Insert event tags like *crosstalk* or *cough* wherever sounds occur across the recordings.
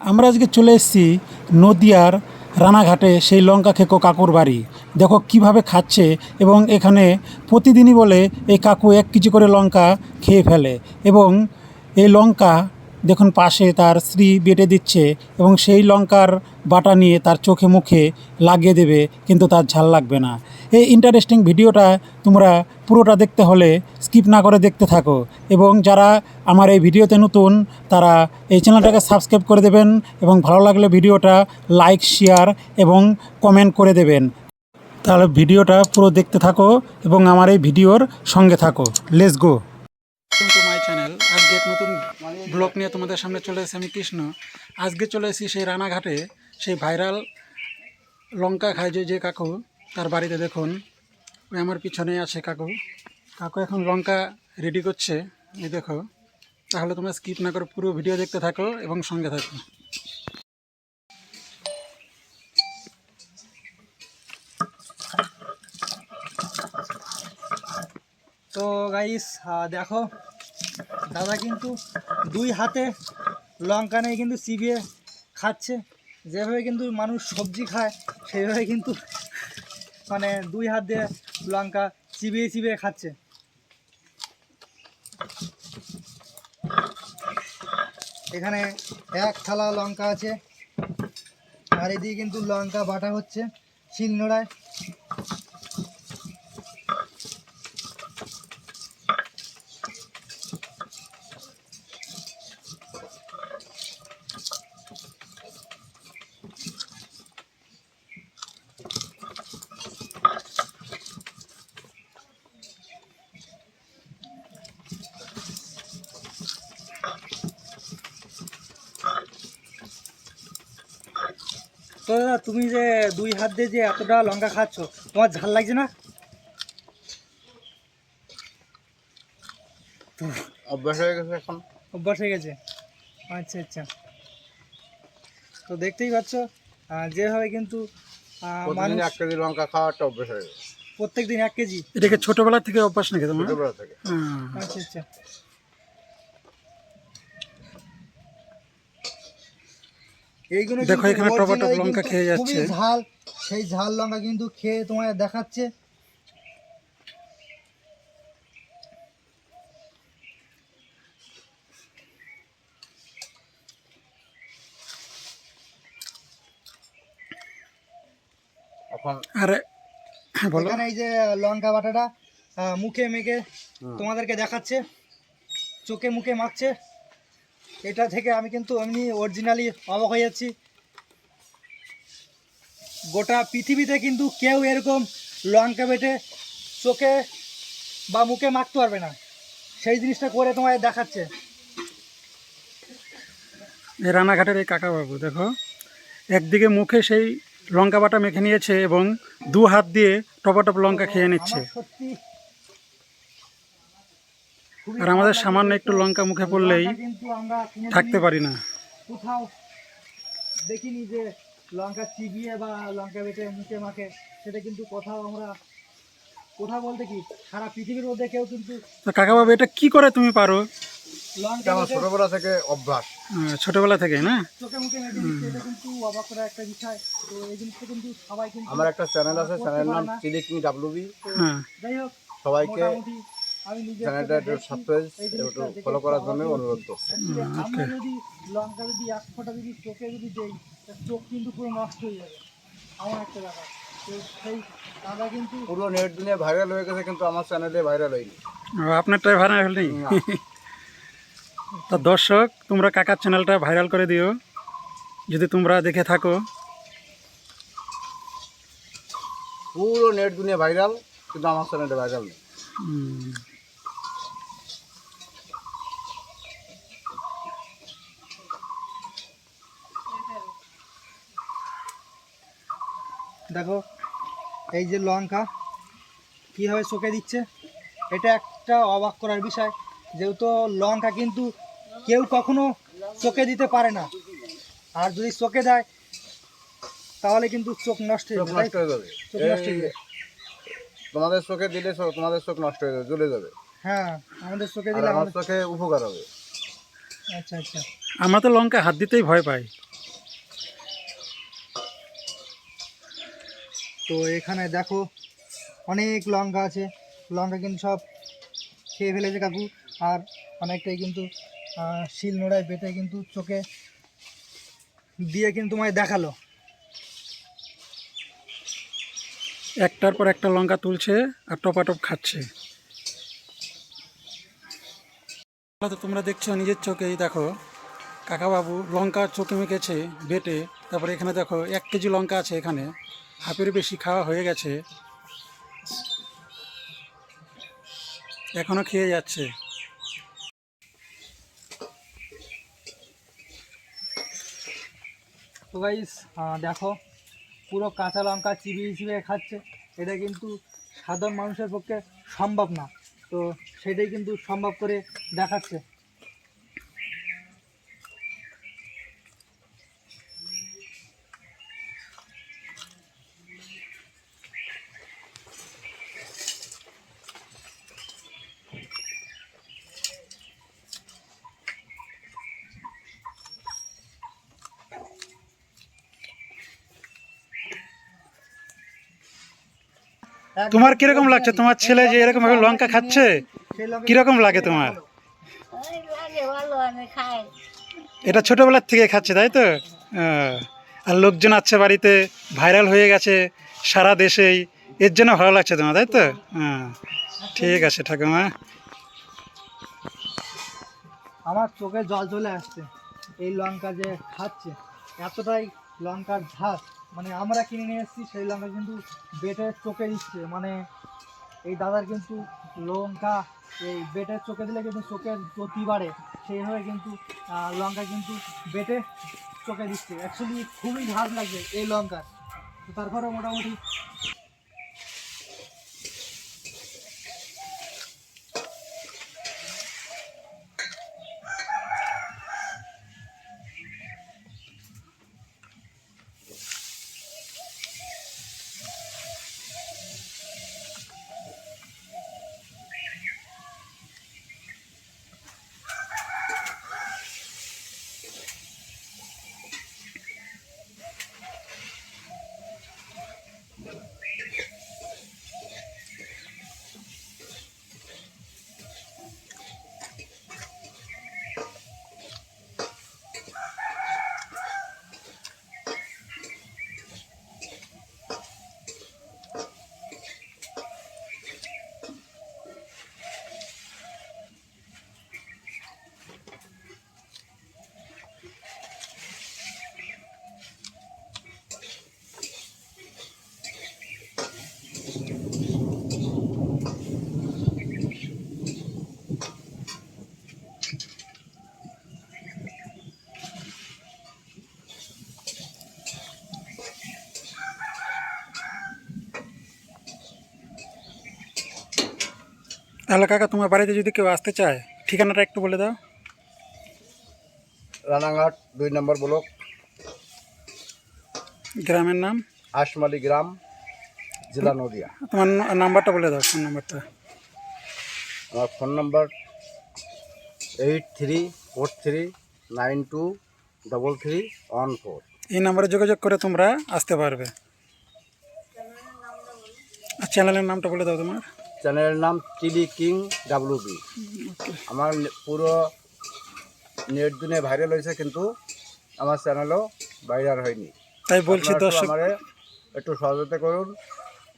আমরা আজকে চলে এসেছি নদিয়ার রানাঘাটে সেই লঙ্কা খেকো কাকুর বাড়ি। দেখো কীভাবে খাচ্ছে এবং এখানে প্রতিদিনই বলে এই কাকু এক কেজি করে লঙ্কা খেয়ে ফেলে এবং এই লঙ্কা দেখুন, পাশে তার স্ত্রী বেটে দিচ্ছে এবং সেই লঙ্কার বাটা নিয়ে তার চোখে মুখে লাগিয়ে দেবে, কিন্তু তার ঝাল লাগবে না। এই ইন্টারেস্টিং ভিডিওটা তোমরা পুরোটা দেখতে হলে স্কিপ না করে দেখতে থাকো এবং যারা আমার এই ভিডিওতে নতুন, তারা এই চ্যানেলটাকে সাবস্ক্রাইব করে দেবেন এবং ভালো লাগলে ভিডিওটা লাইক শেয়ার এবং কমেন্ট করে দেবেন। তাহলে ভিডিওটা পুরো দেখতে থাকো এবং আমার এই ভিডিওর সঙ্গে থাকো। Let's go to my channel আজকে এক নতুন ব্লগ নিয়ে তোমাদের সামনে চলে এসেছি আমি কৃষ্ণ। আজকে চলে এসেছি সেই রানাঘাটে, সেই ভাইরাল লঙ্কা খায় যে যে কাকু, তার বাড়িতে দেখুন। ওই আমার পিছনে আছে কাকু। কাকু এখন লঙ্কা রেডি করছে। এই দেখো। তাহলে তোমরা স্কিপ না করে পুরো ভিডিও দেখতে থাকো এবং সঙ্গে থাকো। তো গাইস দেখো দাদা কিন্তু দুই হাতে লঙ্কা নিয়ে কিন্তু চিবিয়ে খাচ্ছে। যেভাবে কিন্তু মানুষ সবজি খায়, সেইভাবে কিন্তু মানে দুই হাত দিয়ে লঙ্কা চিবিয়ে চিবিয়ে খাচ্ছে। এখানে এক থালা লঙ্কা আছে, আর এদিকে কিন্তু লঙ্কা বাটা হচ্ছে শিলনোড়ায়। তো দাদা তুমি যে দুই হাত দিয়ে যে এতটা লঙ্কা খাচ্ছ তোমার ঝাল লাগছে না? অভ্যাস হয়ে গেছে এখন। অভ্যাস হয়ে গেছে। আচ্ছা আচ্ছা। তো দেখতেই পাচ্ছ যেভাবে কিন্তু মানুষ এক কেজি লঙ্কা খাওয়া একটা অভ্যাস হয়ে গেছে। প্রত্যেক দিন এক কেজি। এটাকে ছোটোবেলা থেকে অভ্যাস নাকি তোমার? ছোটবেলা থেকে। আচ্ছা আচ্ছা। এইগুলো দেখো এখানে originally লঙ্কা খেয়ে যাচ্ছে। ঝাল সেই ঝাল লঙ্কা কিন্তু খেয়ে তোমায় দেখাচ্ছে। আরে হ্যাঁ বলো। এখানে এই যে লঙ্কা বাটাটা আহ, মুখে মেখে তোমাদেরকে দেখাচ্ছে চোখে মুখে মাখছে। এটা থেকে আমি কিন্তু এমনি অরিজিনালি অবাক হয়ে যাচ্ছি। গোটা পৃথিবীতে কিন্তু কেউ এরকম লঙ্কা বেটে চোখে বা মুখে মাখতে পারবে না। সেই জিনিসটা করে তোমায় দেখাচ্ছে। এই রানাঘাটের এই কাকাবাবু দেখো একদিকে মুখে সেই লঙ্কা বাটা মেখে নিয়েছে এবং দু হাত দিয়ে টপাটপ লঙ্কা খেয়ে নিচ্ছে। সত্যি আর আমাদের সামান্য একটু লঙ্কা মুখে পড়লেই কিন্তু আমরা থাকতে পারি না। কোথাও দেখিনি যে লঙ্কা চিবিয়ে বা লঙ্কা বেটে মুখে মাখে সেটা কিন্তু কোথাও আমরা কোথাও বলতে কি সারা পৃথিবীর মধ্যে কেউ কিন্তু তো কাকাবাবু এটা কি করে তুমি পারো? লঙ্কা আমার ছোটবেলা থেকে অভ্যাস। ছোটবেলা থেকে না? চোখে মুখে মেখে দিচ্ছে এটা কিন্তু অবাক করা একটা বিষয়। তো এই জিনিসটা কিন্তু সবাই কিন্তু আমার একটা চ্যানেল আছে করতে চ্যানেলের নাম। চিলিকিং ডাব্লুবি হ্যাঁ। যাই হোক সবাইকে চ্যানেলটা একটু সাবস্ক্রাইব একটু ফলো করার জন্য অনুরোধ করছি। আমরা যদি লঙ্কা যদি এক ফোঁটা যদি চোখে যদি দেই চোখ কিন্তু পুরো নষ্ট হয়ে যাবে। আমার একটা ব্যাপার। সেই দাদা কিন্তু পুরো নেট দুনিয়া ভাইরাল হয়ে গেছে কিন্তু আমার চ্যানেলে ভাইরাল হয়নি। আপনারটাই ভাইরাল নেই *laughs* তা দর্শক তোমরা কাকার চ্যানেলটা ভাইরাল করে দিও। যদি তোমরা দেখে থাকো। পুরো নেট দুনিয়া ভাইরাল কিন্তু আমার চ্যানেলে ভাইরাল নেই। দেখো এই যে লঙ্কা কীভাবে চোখে দিচ্ছে এটা একটা অবাক করার বিষয়। যেহেতু লঙ্কা কিন্তু কেউ কখনো চোখে দিতে পারে না। আর যদি চোখে দেয় তাহলে কিন্তু চোখ নষ্ট হয়ে চোখ যাবে নষ্ট হয়ে যাবে। চোখ নষ্ট হয়ে যাবে। তোমাদের চোখে দিলে তোমাদের চোখ নষ্ট হয়ে যাবে জ্বলে যাবে। হ্যাঁ আমাদের চোখে দিলে আমার আমাদের চোখে উপকার হবে। আচ্ছা আচ্ছা। আমরা তো লঙ্কা হাত দিতেই ভয় পাই। তো এখানে দেখো অনেক লঙ্কা আছে। লঙ্কা কিন্তু সব খেয়ে ফেলেছে কাকু। আর অনেকটাই কিন্তু শিল নোড়ায় বেটে কিন্তু চোখে দিয়ে কিন্তু তোমায় দেখাল। একটার পর একটা লঙ্কা তুলছে আর টপাটপ খাচ্ছে। তো তোমরা দেখছ নিজের চোখেই দেখো কাকাবাবু লঙ্কা চোখে মেখেছে বেটে। তারপরে এখানে দেখো এক কেজি লঙ্কা আছে এখানে। হাফের বেশি খাওয়া হয়ে গেছে। এখনও খেয়ে যাচ্ছে। তো গাইস দেখো, পুরো কাঁচা লঙ্কা চিবিয়ে চিবিয়ে খাচ্ছে। এটা কিন্তু সাধারণ মানুষের পক্ষে সম্ভব না। তো সেটাই কিন্তু সম্ভব করে দেখাচ্ছে। তোমার কীরকম লাগছে? তোমার ছেলে যে এরকম ভাবে লঙ্কা খাচ্ছে? কীরকম লাগে তোমার? এটা ছোটবেলার থেকে খাচ্ছে তাই তো? আর লোকজন আছে বাড়িতে ভাইরাল হয়ে গেছে সারা দেশেই। এর জন্য ভালো লাগছে তোমার তাই তো? হ্যাঁ ঠিক আছে ঠাকুমা। আমার চোখে জল চলে আসছে। এই লঙ্কা যে খাচ্ছে এতটাই লঙ্কার ঝাঁস মানে আমরা কিনে নিয়ে এসেছি, সেই লঙ্কা কিন্তু বেটের চোখে দিচ্ছে। মানে এই দাদার কিন্তু লঙ্কা, এই বেটের চোখে দিলে কিন্তু চোখের গতি বাড়ে। সেইভাবে কিন্তু লঙ্কা কিন্তু বেটে চোখে দিচ্ছে। অ্যাকচুয়ালি খুবই ঝাঁজ লাগবে এই লঙ্কার। তারপরে মোটামুটি তাহলে কাকা তোমার বাড়িতে যদি কেউ আসতে চায় ঠিকানাটা একটু বলে দাও। রানাঘাট দুই নম্বর ব্লক। গ্রামের নাম? আশমালি গ্রাম জেলা নদিয়া। তোমার নাম্বারটা বলে দাও ফোন নাম্বারটা। আমার phone number eight three four three nine two double three one four. এই নাম্বারে যোগাযোগ করে তোমরা আসতে পারবে। আর চ্যানেলের নামটা বলে দাও তোমার। চ্যানেলের নাম চিলি কিং ডাব্লু বি। আমার পুরো নেট দিনে ভাইরাল হয়েছে কিন্তু আমার চ্যানেলও ভাইরাল হয়নি। তাই বলছি আপনারা একটু দর্শক আমারে একটু সহযোগিতা করুন।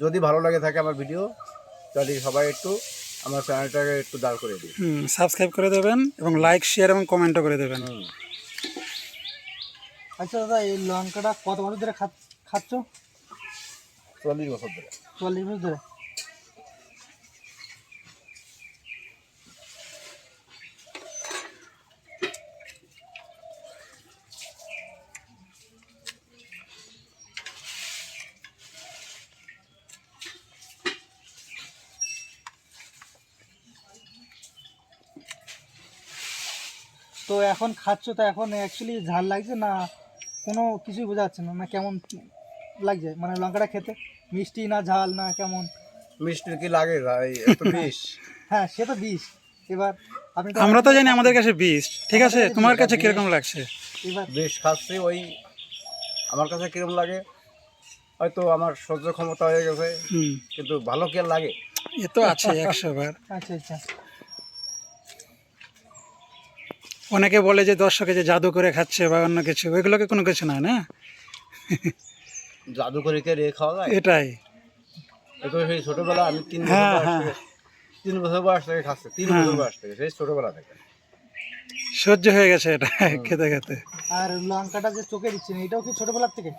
যদি ভালো লাগে থাকে আমার ভিডিও তাহলে সবাই একটু আমার চ্যানেলটাকে একটু দাঁড় করে দিন। সাবস্ক্রাইব করে দেবেন এবং লাইক শেয়ার এবং কমেন্টও করে দেবেন। আচ্ছা দাদা এই লঙ্কাটা কত বছর ধরে খাচ- খাচ্ছ? চল্লিশ বছর ধরে। চল্লিশ বছর ধরে। তো এখন খাচ্ছ তো এখন অ্যাকচুয়ালি ঝাল লাগছে না কোনো কিছুই বোঝা যাচ্ছে না না কেমন লাগছে? মানে লঙ্কাটা খেতে? মিষ্টি না ঝাল না কেমন? মিষ্টির কি লাগে ভাই? এত বিষ। *laughs* হ্যাঁ সে তো বিষ। এবার আপনি তো আমরা তো জানি আমাদের কাছে বিষ। ঠিক আছে তোমার কাছে কীরকম লাগছে? এবার বিষ খাচ্ছি ওই আমার কাছে কিরম লাগে? হয়তো আমার সহ্য ক্ষমতা হয়ে গেছে হুম। কিন্তু ভালো কে লাগে? এ তো আছে একশো বার। আচ্ছা আচ্ছা। অনেকে বলে যে দর্শকে যে জাদু করে খাচ্ছে বা অন্য কিছু ওইগুলোকে কোনো কিছু না না? জাদু করে কে রে খাওয়া যায়? এটাই। এ সেই ছোটবেলা আমি তিন বছর হ্যাঁ, হ্যাঁ। তিন বছর বয়স থেকে খাচ্ছে তিন হ্যাঁ। বছর বয়স থেকে সেই ছোটবেলা থেকে। সহ্য হয়ে গেছে এটা খেতে খেতে। আর লঙ্কাটা যে চোখে দিচ্ছেন এটাও কি ছোটবেলার থেকে?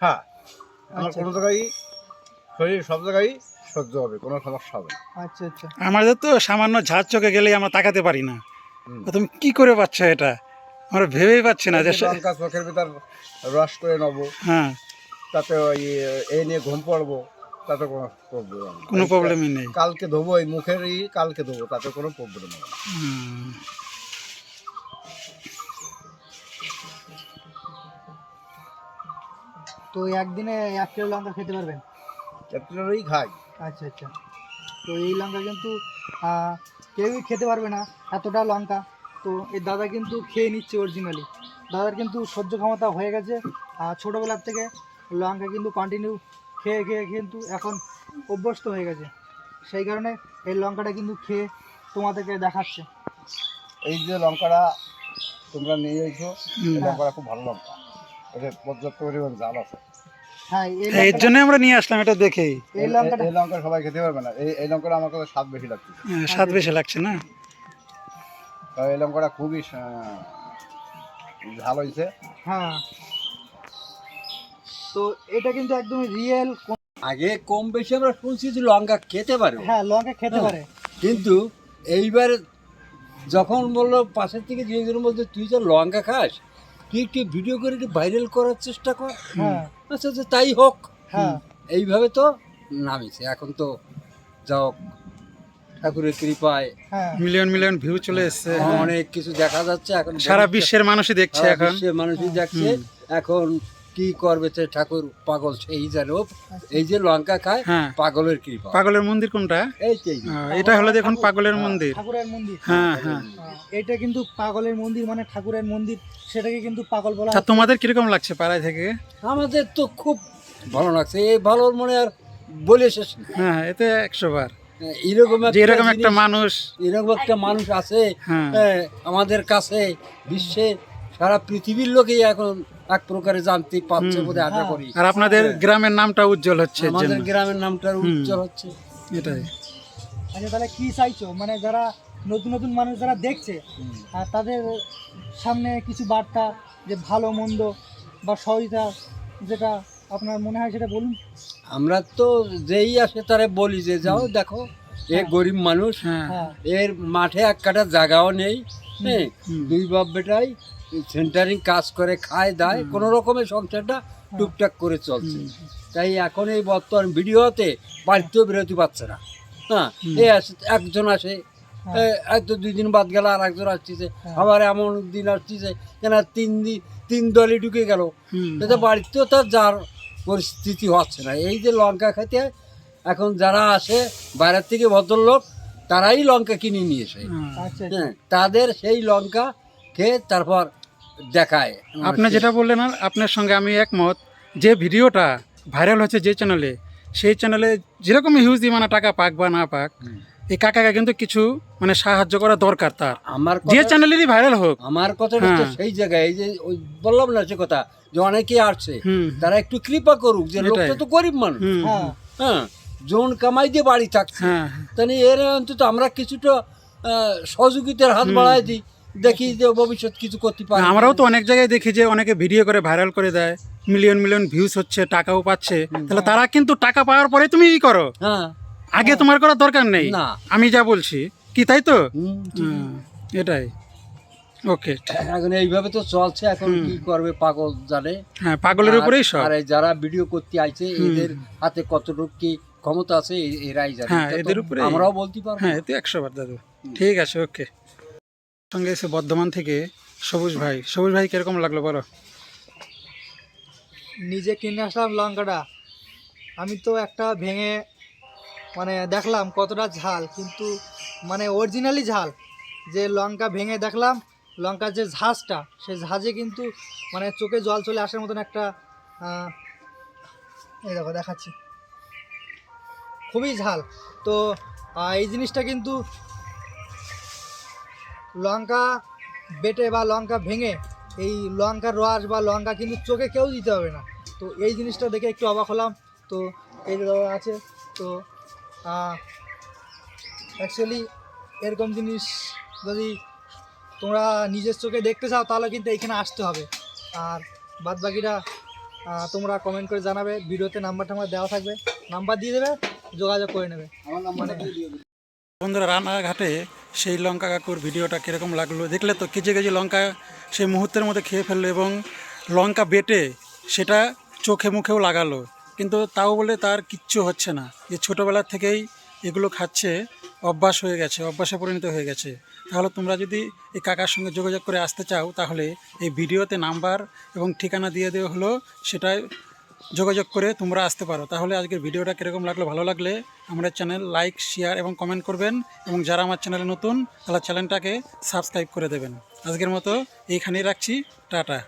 হ্যাঁ আমার আচ্ছা। কোনো জায়গায় শরীর সব জায়গায় সহ্য হবে কোনো সমস্যা হবে না। আচ্ছা আচ্ছা। আমাদের তো সামান্য ঝাঁজ চোখে গেলেই আমরা তাকাতে পারি না। তুমি কি করে পাচ্ছ এটা? আমরা ভেবেই পাচ্ছি না যে লঙ্কা চোখের ভিতর রস করে নেব। হ্যাঁ। তাতে ওই এই নিয়ে ঘুম পড়ব তাতে কোনো প্রবলেম কোনো প্রবলেমই নেই। কালকে ধোবো এই মুখের ই কালকে ধোবো তাতে কোনো প্রবলেম নেই। তো একদিনে এক কিলো লঙ্কা খেতে পারবেন? ক্যাপিটালই খাই। আচ্ছা আচ্ছা। তো এই লঙ্কা কিন্তু কেউই খেতে পারবে না এতটা লঙ্কা। তো এই দাদা কিন্তু খেয়ে নিচ্ছে অরিজিনালি দাদার কিন্তু সহ্য ক্ষমতা হয়ে গেছে। আর ছোটোবেলার থেকে লঙ্কা কিন্তু কন্টিনিউ খেয়ে খেয়ে কিন্তু এখন অভ্যস্ত হয়ে গেছে। সেই কারণে এই লঙ্কাটা কিন্তু খেয়ে তোমাদেরকে দেখাচ্ছে। এই যে লঙ্কাটা তোমরা নিয়ে এসো লঙ্কাটা খুব ভালো লঙ্কা। এদের পর্যাপ্ত পরিমাণ জাল আছে। এর লঙ্কাটা- জন্য আমরা নিয়ে আসলাম এটা দেখেই। এই এই- লঙ্কাটা এই লঙ্কা সবাই খেতে পারবে না। এই এই লঙ্কাটা আমার কাছে স্বাদ বেশি লাগছে। হ্যাঁ, স্বাদ বেশি লাগছে না? এই লঙ্কাটা খুবই ঝাল হয়েছে। হ্যাঁ। তো এটা কিন্তু একদম রিয়েল আগে কম বেশি আমরা শুনছি যে লঙ্কা খেতে পারে হ্যাঁ লঙ্কা খেতে পারে। কিন্তু এইবার যখন বলল পাশের থেকে জিজ্ঞেস বলতে তুই যে লঙ্কা খাস? তুই একটু ভিডিও করে একটু ভাইরাল করার চেষ্টা কর? হ্যাঁ। আচ্ছা আচ্ছা তাই হোক। হ্যাঁ। এইভাবে তো নামিছে এখন তো যাও ঠাকুরের কৃপায় হ্যাঁ। মিলিয়ন মিলিয়ন ভিউ চলে এসছে। অনেক কিছু দেখা যাচ্ছে। এখন সারা বিশ্বের মানুষই দেখছে এখন। বিশ্বের মানুষই দেখছে। এখন কি করবে সে ঠাকুর পাগল সেই যেন এই যে লঙ্কা খায় হ্যাঁ। পাগলের কৃপা। পাগলের মন্দির কোনটা? এই এটা হলো দেখুন পাগলের মন্দির। ঠাকুরের মন্দির। হ্যাঁ হ্যাঁ। হ্যাঁ, এটা কিন্তু পাগলের মন্দির মানে ঠাকুরের মন্দির সেটাকে কিন্তু পাগল বলা তা হয়। তোমাদের কীরকম লাগছে পাড়ায় থেকে? আমাদের তো খুব ভালো লাগছে। এই ভালোর মনে আর বলে শেষ হ্যাঁ এতে একশো বার। এরকম এরকম একটা মানুষ। এরকম একটা মানুষ আছে হ্যাঁ। হ্যাঁ, আমাদের কাছে বিশ্বে সারা পৃথিবীর লোকেই এখন এক প্রকারে জানতে পারছে বলে আশা করি। আর আপনাদের গ্রামের নামটা উজ্জ্বল হচ্ছে আমাদের গ্রামের নামটা উজ্জ্বল হচ্ছে। এটাই। আচ্ছা তাহলে কি চাইছো? মানে যারা নতুন নতুন মানুষ যারা দেখছে আর তাদের সামনে কিছু বার্তা যে ভালো মন্দ বা সহযোগিতা যেটা আপনার মনে হয় সেটা বলুন। আমরা তো যেই আসে তারে বলি যে যাও দেখো এ গরিব মানুষ হ্যাঁ। হ্যাঁ এর মাঠে এক কাটা জায়গাও নেই হ্যাঁ দুই বাপ বেটাই সেন্টারিং কাজ করে খায় দায় কোনো রকমের সংসারটা টুকটাক করে চলছে। তাই এখন এই বর্তমান ভিডিওতে বাড়িতেও বেরোতে পারছে না। হ্যাঁ এ একজন আসে এ, হয়তো দুই দিন বাদ গেল আর একজন আসতেছে আবার এমন দিন আসতেছে কেন তিন দিন তিন দলে ঢুকে গেল। তাতে বাড়িতেও তার যার পরিস্থিতি হচ্ছে না। এই যে লঙ্কা খেতে এখন যারা আসে বাইরের থেকে ভদ্রলোক তারাই লঙ্কা কিনে নিয়ে হ্যাঁ। আচ্ছা আচ্ছা। হ্যাঁ তাদের সেই লঙ্কা খেয়ে তারপর দেখায়। আপনি যেটা বললেন আর আপনার সঙ্গে আমি একমত। যে ভিডিওটা ভাইরাল হচ্ছে যে চ্যানেলে সেই চ্যানেলে যেরকম হিউজ মানে টাকা পাক বা না পাক এই কাকাকে কিন্তু কিছু মানে সাহায্য করা দরকার তার। আমার যে চ্যানেলেরই ভাইরাল হোক। আমার কথাটা তো হ্যাঁ। সেই জায়গায় এই যে ওই বললাম না সে কথা যে অনেকে আসছে তারা একটু কৃপা করুক যে লোকটা তো গরিব মানুষ। হ্যাঁ। হ্যাঁ জন কামাই দিয়ে বাড়ি থাকছে। হ্যাঁ তাহলে এর অন্তত আমরা কিছুটা সহযোগিতার হাত বাড়ায় দিই। দেখি যে ভবিষ্যৎ কিছু করতে পারে। আমরাও তো অনেক জায়গায় দেখি যে অনেকে ভিডিও করে ভাইরাল করে দেয় মিলিয়ন মিলিয়ন ভিউজ হচ্ছে টাকাও পাচ্ছে। তাহলে তারা কিন্তু টাকা পাওয়ার পরে তুমি ই করো। হ্যাঁ। আগে তোমার করার দরকার নেই। না। আমি যা বলছি কি তাই তো? এটাই। ওকে এখন এইভাবে তো চলছে এখন কি করবে পাগল জানে? হ্যাঁ পাগলের উপরেই সব। আর এই যারা ভিডিও করতে আইছে এদের হাতে কতটুকু কি ক্ষমতা আছে এরাই জানে। হ্যাঁ, এদের উপরে আমরাও বলতে পারব। হ্যাঁ এতে একশো বার দাদু। ঠিক আছে ওকে সঙ্গে এসে বর্ধমান থেকে সবুজ ভাই। সবুজ ভাই, কীরকম লাগল বলো? নিজে কিনে আসলাম লঙ্কাটা। আমি তো একটা ভেঙে মানে দেখলাম কতটা ঝাল, কিন্তু মানে অরিজিনালি ঝাল। যে লঙ্কা ভেঙে দেখলাম, লঙ্কার যে ঝাঁজটা সেই ঝাঁজে কিন্তু মানে চোখে জল চলে আসার মতন একটা এই দেখো দেখাচ্ছি। খুবই ঝাল। তো এই জিনিসটা কিন্তু লঙ্কা বেটে বা লঙ্কা ভেঙে এই লঙ্কার রস বা লঙ্কা কিন্তু চোখে কেউ দিতে হবে না। তো এই জিনিসটা দেখে একটু অবাক হলাম। তো এই যে দাদা আছে তো অ্যাকচুয়ালি এরকম জিনিস যদি তোমরা নিজের চোখে দেখতে চাও তাহলে কিন্তু এইখানে আসতে হবে। আর বাদ বাকিটা তোমরা কমেন্ট করে জানাবে ভিডিওতে নাম্বার টাম্বার দেওয়া থাকবে। নাম্বার দিয়ে দেবে যোগাযোগ করে নেবে। মানে বন্ধুরা রানাঘাটে সেই লঙ্কা কাকুর ভিডিওটা কীরকম লাগল? দেখলে তো কেজি কেজি লঙ্কা সেই মুহূর্তের মধ্যে খেয়ে ফেলল এবং লঙ্কা বেটে সেটা চোখে মুখেও লাগালো। কিন্তু তাও বলে তার কিচ্ছু হচ্ছে না। যে ছোটোবেলার থেকেই এগুলো খাচ্ছে, অভ্যাস হয়ে গেছে, অভ্যাসে পরিণত হয়ে গেছে। তাহলে তোমরা যদি এই কাকার সঙ্গে যোগাযোগ করে আসতে চাও, তাহলে এই ভিডিওতে নাম্বার এবং ঠিকানা দিয়ে দেওয়া হলো, সেটাই যোগাযোগ করে তোমরা আসতে পারো। তাহলে আজকের ভিডিওটা কীরকম লাগল, ভালো লাগলে আমাদের চ্যানেল লাইক, শেয়ার এবং কমেন্ট করবেন এবং যারা আমার চ্যানেলে নতুন, তারা চ্যানেলটাকে সাবস্ক্রাইব করে দেবেন। আজকের মতো এইখানেই রাখছি। টাটা।